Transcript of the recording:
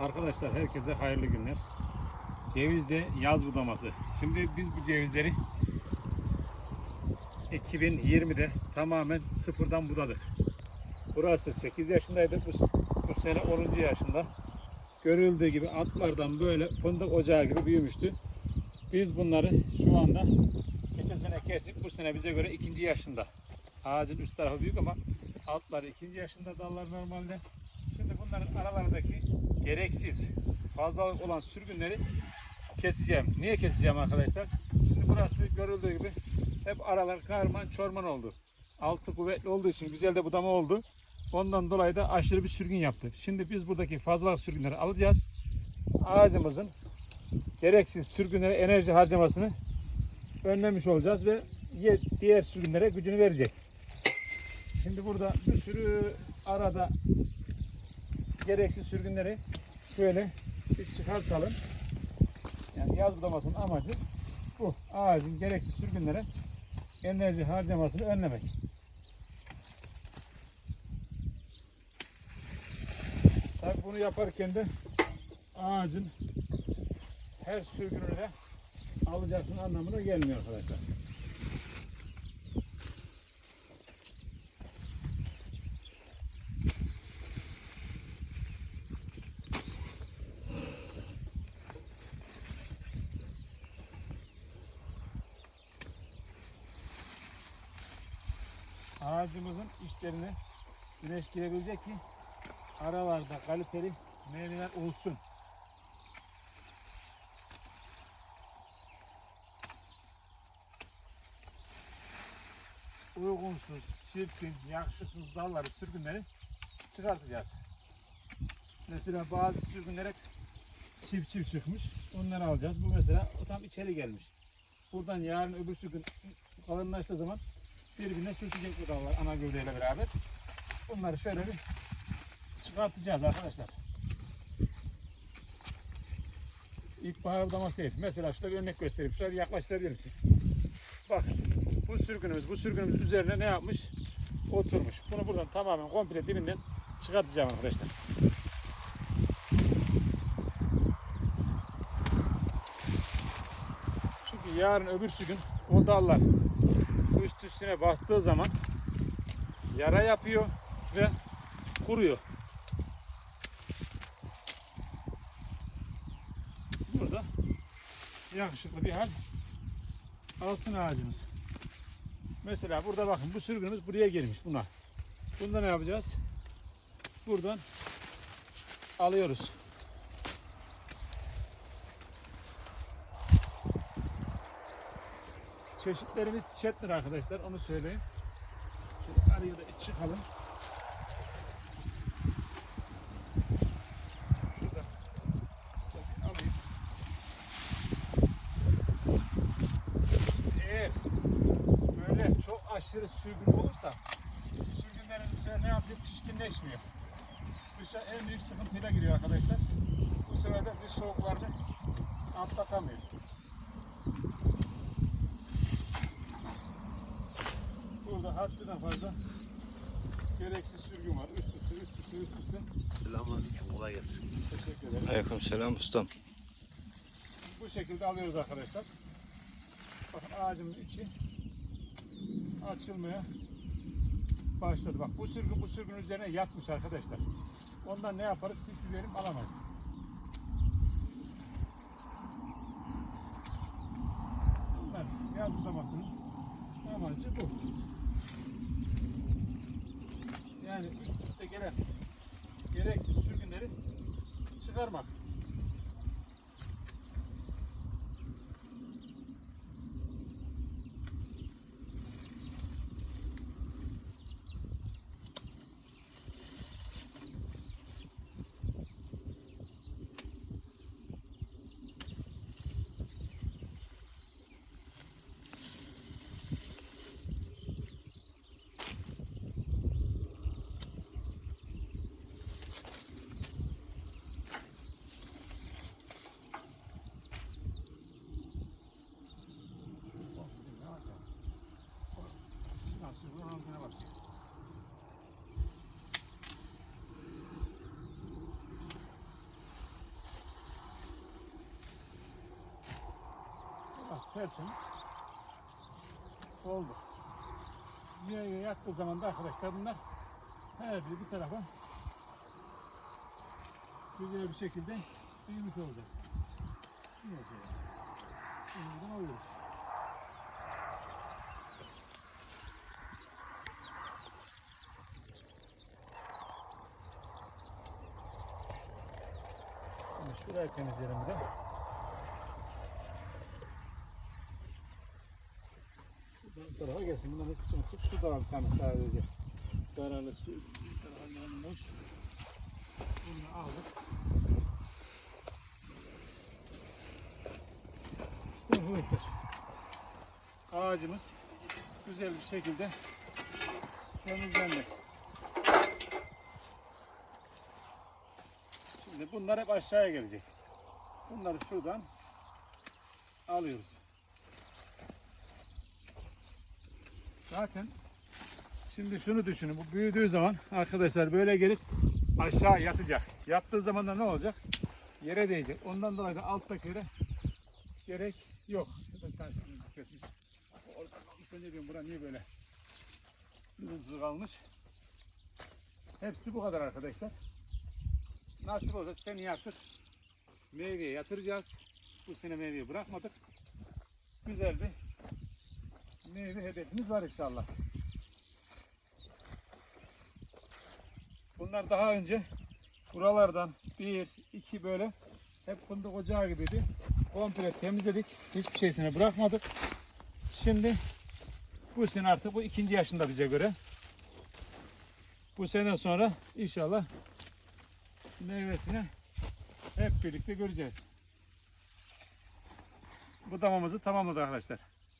Arkadaşlar herkese hayırlı günler. Cevizde yaz budaması. Şimdi biz bu cevizleri 2020'de tamamen sıfırdan budadık. Burası 8 yaşındaydı. Bu, bu sene 10. yaşında. Görüldüğü gibi atlardan böyle fındık ocağı gibi büyümüştü. Biz bunları şu anda geçen sene kestik. Bu sene bize göre ikinci yaşında. Ağacın üst tarafı büyük ama altları ikinci yaşında dallar normalde. Şimdi bunların aralarındaki gereksiz fazlalık olan sürgünleri keseceğim. Niye keseceğim arkadaşlar? Şimdi burası görüldüğü gibi hep aralar karman çorman oldu. Altı kuvvetli olduğu için güzel de budama oldu. Ondan dolayı da aşırı bir sürgün yaptı. Şimdi biz buradaki fazlalık sürgünleri alacağız. Ağacımızın gereksiz sürgünlere enerji harcamasını önlemiş olacağız ve diğer sürgünlere gücünü verecek. Şimdi burada bir sürü arada gereksiz sürgünleri şöyle bir çıkartalım. Yani yaz budamasının amacı bu. Ağacın gereksiz sürgünlere enerji harcamasını önlemek. Tabii bunu yaparken de ağacın her sürgününü de alacaksın anlamına gelmiyor arkadaşlar. Ağacımızın içlerine güneş girebilecek ki aralarda kaliteli meyveler olsun. Uygunsuz, çirkin, yakışıksız dalları, sürgünleri çıkartacağız. Mesela bazı sürgünler hep çift çift çıkmış. Onları alacağız. Bu mesela tam içeri gelmiş. Buradan yarın öbür sürgün kalınlaştığı zaman birbirine sürtecek bu dallar ana gövdeyle beraber. Bunları şöyle bir çıkartacağız arkadaşlar. İlkbahar budaması değil. Mesela şurada bir örnek göstereyim. Şöyle yaklaştırabilir misin? Bakın bu sürgünümüz, bu sürgünümüz üzerine ne yapmış? Oturmuş. Bunu buradan tamamen komple dibinden çıkartacağım arkadaşlar. Çünkü yarın öbür sürgün o dallar üst üstüne bastığı zaman yara yapıyor ve kuruyor. Burada yakışıklı bir hal alsın ağacımız. Mesela burada bakın bu sürgünümüz buraya gelmiş buna. Bunda ne yapacağız? Buradan alıyoruz. Çeşitlerimiz çetler arkadaşlar onu söyleyeyim. Şöyle araya da çıkalım. Şurada. Çok aşırı sürgün olursa sürgünlerin üzerine ne yapıyor? Pişkinleşmiyor. Dışa en büyük sıkıntıyla giriyor arkadaşlar. Bu sefer de bir soğuklarını atlatamıyor. Burada haddinden fazla gereksiz sürgün var. Üst üste, üst üste, üst üste. Selamünaleyküm. Kolay gelsin. Teşekkür ederim. Aleyküm selam ustam. Bu şekilde alıyoruz arkadaşlar. Bakın ağacımın içi açılmaya başladı. Bak bu sürgün bu sürgün üzerine yatmış arkadaşlar. Ondan ne yaparız? Siz bir verim alamayız. Bunlar yaz budamasının amacı bu. Yani üst üste gelen gereksiz sürgünleri çıkarmak. Tertemiz oldu. Meyve yattığı zaman da arkadaşlar bunlar her biri bir tarafa güzel bir şekilde büyümüş olacak. Şu mesela. Buradan alıyoruz. Şurayı temizleyelim bir de. Bu tarafa gelsin. Bundan hiçbir sıkıntı yok. Şu var bir tane sadece. Zararlı su. Bir tarafa yanmış. Bunu aldık. İşte arkadaşlar. Ağacımız güzel bir şekilde temizlendi. Şimdi bunlar hep aşağıya gelecek. Bunları şuradan alıyoruz. Zaten şimdi şunu düşünün. Bu büyüdüğü zaman arkadaşlar böyle gelip aşağı yatacak. Yattığı zaman da ne olacak? Yere değecek. Ondan dolayı da alttakilere gerek yok. Şurada bir tanesi kesmiş. Orada ilk önce diyorum bura niye böyle hızlı kalmış. Hepsi bu kadar arkadaşlar. Nasip olsa seneye artık meyveye yatıracağız. Bu sene meyveyi bırakmadık. Güzel bir meyve hedefimiz var inşallah. Bunlar daha önce buralardan bir, iki böyle hep fındık ocağı gibiydi. Komple temizledik. Hiçbir şeysini bırakmadık. Şimdi bu sene artık bu ikinci yaşında bize göre. Bu sene sonra inşallah meyvesini hep birlikte göreceğiz. Bu damamızı tamamladık arkadaşlar.